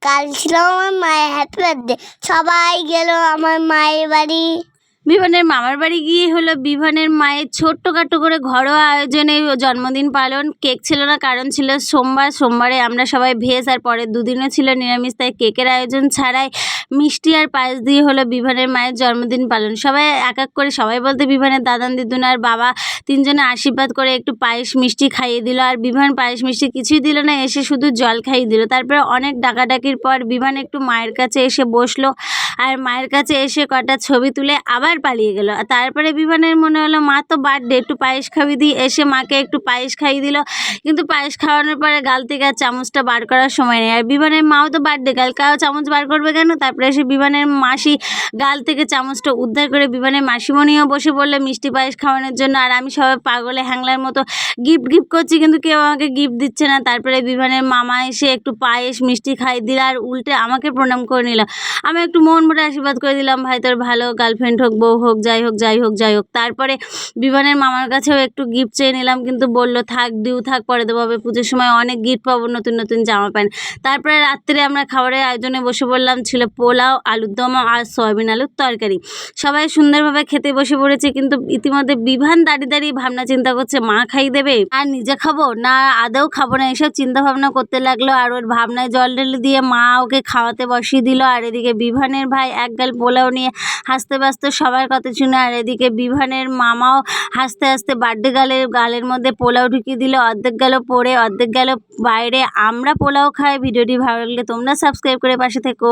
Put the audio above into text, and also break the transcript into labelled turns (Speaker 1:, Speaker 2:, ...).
Speaker 1: কাল ছিল আমার মায়ের হ্যাপি বার্থডে। সবাই গেল আমার মায়ের বাড়ি।
Speaker 2: বিভানের মামার বাড়ি গিয়ে হলো বিভানের মায়ের ছোট্টখাটো করে ঘরোয়া আয়োজনে জন্মদিন পালন। কেক ছিল না, কারণ ছিল সোমবার। সোমবারে আমরা সবাই ভেজ আর পরের দুদিনও ছিল নিরামিষ, তাই কেকের আয়োজন ছাড়াই মিষ্টি আর পায়েস দিয়ে হলো বিভানের মায়ের জন্মদিন পালন। সবাই এক এক করে সবাই বলতে বিভানের দাদান, দিদুন আর বাবা তিনজনে আশীর্বাদ করে একটু পায়েস মিষ্টি খাইয়ে দিল। আর বিভান পায়েস মিষ্টি কিছুই দিল না, এসে শুধু জল খাইয়ে দিল। তারপরে অনেক ডাকাডাকির পর বিভান একটু মায়ের কাছে এসে বসল। আর মায়ের কাছে এসে কটা ছবি তুলে আবার পালিয়ে গেল। আর তারপরে বিমানের মনে হলো, মা তো বার্থডে, একটু পায়েস খাইয়ে দিই এসে মাকে একটু পায়েস খাইয়ে দিল। কিন্তু পায়েস খাওয়ানোর পরে গাল থেকে আর চামচটা বার করার সময় নেই। আর বিমানের মাও তো বার্থডে গাল কাও চামচ বার করবে কেন? তারপরে এসে বিমানের মাসি গাল থেকে চামচটা উদ্ধার করে বিভানের মাসিমণিও বসে পড়ল মিষ্টি পায়েস খাওয়ানোর জন্য আর আমি সবাই পাগলে হ্যাংলার মতো গিফট গিফট করছি, কিন্তু কেউ আমাকে গিফট দিচ্ছে না। তারপরে বিমানের মামা এসে একটু পায়েস, মিষ্টি খাই দিল আর উল্টে আমাকে প্রণাম করে নিল। আমি একটু মন মোটে আশীর্বাদ করে দিলাম, ভাই তোর ভালো গার্লফ্রেন্ড হোক, বউ হোক, যাই হোক যাই হোক যাই হোক। তারপরে বিভানের মামার কাছেও একটু গিফট চেয়ে নিলাম, কিন্তু বলল, থাক ডিউ থাক, পরে দেবো। হবে পুজোর সময় অনেক গিফট পাবো, নতুন নতুন জামা প্যান্ট। তারপরে রাত্রে আমরা খাবারের আয়োজনে বসে পড়লাম, ছিল পোলাও, আলুর দম আর সয়াবিন আলুর তরকারি। সবাই সুন্দরভাবে খেতে বসে পড়েছে, কিন্তু ইতিমধ্যে বিভান দাঁড়িয়ে দাঁড়িয়ে ভাবনা চিন্তা করছে, মা খাই দেবে? আর নিজে খাব? না, আদৌ খাব না? এসব চিন্তা ভাবনা করতে লাগল, আর ওর ভাবনায় জল ঢেলে দিয়ে মা ওকে খাওয়াতে বসিয়ে দিল, আর এদিকে বিভানের ভাই, এক গাল পোলাও নিয়ে হাসতে ব্যস্ত সবার কথা শুনে, আর এদিকে বিভানের মামাও হাসতে হাসতে বার্থডে গালের গালের মধ্যে পোলাও ঢুকিয়ে দিল। অর্ধেক গেল পড়ে, অর্ধেক গেল বাইরে। আমরা পোলাও খাই। ভিডিওটি ভালো লাগলে তোমরা সাবস্ক্রাইব করে পাশে থেকো।